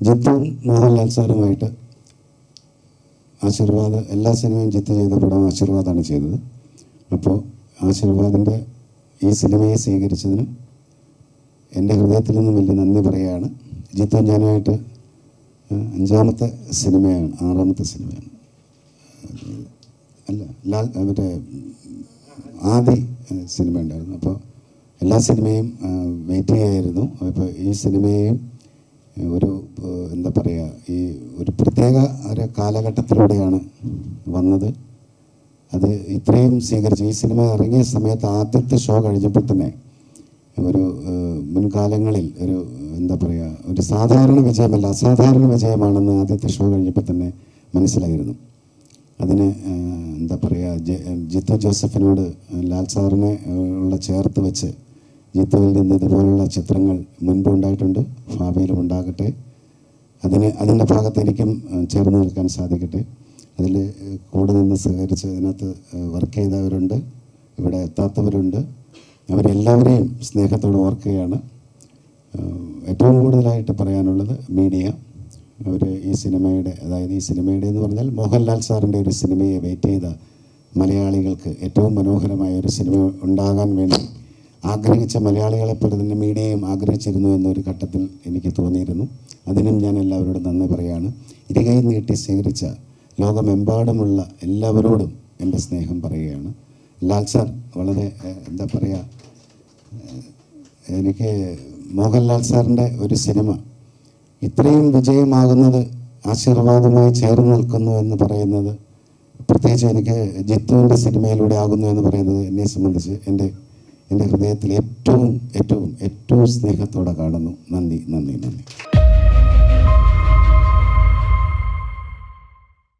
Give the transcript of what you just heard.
ജിത്തും മോഹൻലാൽ സാറുമായിട്ട് ആശീർവാദ് എല്ലാ സിനിമയും ജിത്ത് ചെയ്ത പടം ആശീർവാദാണ് ചെയ്തത്. അപ്പോൾ ആശീർവാദിന്റെ ഈ സിനിമയെ സ്വീകരിച്ചതിന് എന്റെ ഹൃദയത്തിൽ നിന്നും വലിയ നന്ദി പറയുകയാണ്. ജിത്തു ഞാനുമായിട്ട് അഞ്ചാമത്തെ സിനിമയാണ് ആറാമത്തെ സിനിമയാണ്. അല്ല ലാൽ മറ്റേ ആദ്യ സിനിമ ഉണ്ടായിരുന്നു. അപ്പോൾ എല്ലാ സിനിമയും വെയിറ്റ് ആയിരുന്നു. അപ്പോൾ ഈ സിനിമയെയും ആ, ഒരു എന്താ പറയുക ഈ ഒരു പ്രത്യേക ഒരു കാലഘട്ടത്തിലൂടെയാണ് വന്നത്. അത് ഇത്രയും സ്വീകരിച്ചു. ഈ സിനിമ ഇറങ്ങിയ സമയത്ത് ആദ്യത്തെ ഷോ കഴിഞ്ഞപ്പോൾ തന്നെ ഒരു മുൻകാലങ്ങളിൽ ഒരു എന്താ പറയുക ഒരു സാധാരണ വിജയമല്ല അസാധാരണ വിജയമാണെന്ന് ആദ്യത്തെ ഷോ കഴിഞ്ഞപ്പോൾ തന്നെ മനസ്സിലായിരുന്നു. അതിന് എന്താ പറയുക ജിത്തു ജോസഫിനോട് ലാൽ സാറിനെ ഉള്ള ചേർത്ത് വെച്ച് ജിത്തുവിൽ നിന്ന് ഇതുപോലുള്ള ചിത്രങ്ങൾ മുൻപ് ഉണ്ടായിട്ടുണ്ട് ഭാവിയിലും ഉണ്ടാകട്ടെ അതിന് അതിന്റെ ഭാഗത്ത് എനിക്കും ചേർന്ന് നിൽക്കാൻ സാധിക്കട്ടെ. അതിൽ കൂടെ നിന്ന് സഹകരിച്ച് അതിനകത്ത് വർക്ക് ചെയ്തവരുണ്ട്. ഇവിടെ എത്താത്തവരുണ്ട്. അവരെല്ലാവരെയും സ്നേഹത്തോടെ ഓർക്കുകയാണ്. ഏറ്റവും കൂടുതലായിട്ട് പറയാനുള്ളത് മീഡിയ. അവർ ഈ സിനിമയുടെ അതായത് ഈ സിനിമയുടെ എന്ന് പറഞ്ഞാൽ മോഹൻലാൽ സാറിന്റെ ഒരു സിനിമയെ വെയിറ്റ് ചെയ്ത മലയാളികൾക്ക് ഏറ്റവും മനോഹരമായ ഒരു സിനിമ ഉണ്ടാകാൻ വേണ്ടി ആഗ്രഹിച്ച മലയാളികളെ പോലെ തന്നെ മീഡിയയും ആഗ്രഹിച്ചിരുന്നു എന്നൊരു ഘട്ടത്തിൽ എനിക്ക് തോന്നിയിരുന്നു. അതിനും ഞാൻ എല്ലാവരോടും നന്ദി പറയാണ്. ഇരുകൈ നീട്ടി സ്വീകരിച്ച ലോകമെമ്പാടുമുള്ള എല്ലാവരോടും എന്റെ സ്നേഹം പറയുകയാണ്. ലാൽ സാർ വളരെ എന്താ പറയുക എനിക്ക് മോഹൻലാൽ സാറിന്റെ ഒരു സിനിമ ഇത്രയും വിജയമാകുന്നത് ആശീർവാദമായി ചേർന്ന് നിൽക്കുന്നു എന്ന് പറയുന്നത് പ്രത്യേകിച്ച് എനിക്ക് ജിത്തുവിന്റെ സിനിമയിലൂടെ ആകുന്നു എന്ന് പറയുന്നത് എന്നെ സംബന്ധിച്ച് എന്റെ എന്റെ ഹൃദയത്തിൽ ഏറ്റവും ഏറ്റവും ഏറ്റവും സ്നേഹത്തോടെ കാണുന്നു. നന്ദി നന്ദി നന്ദി.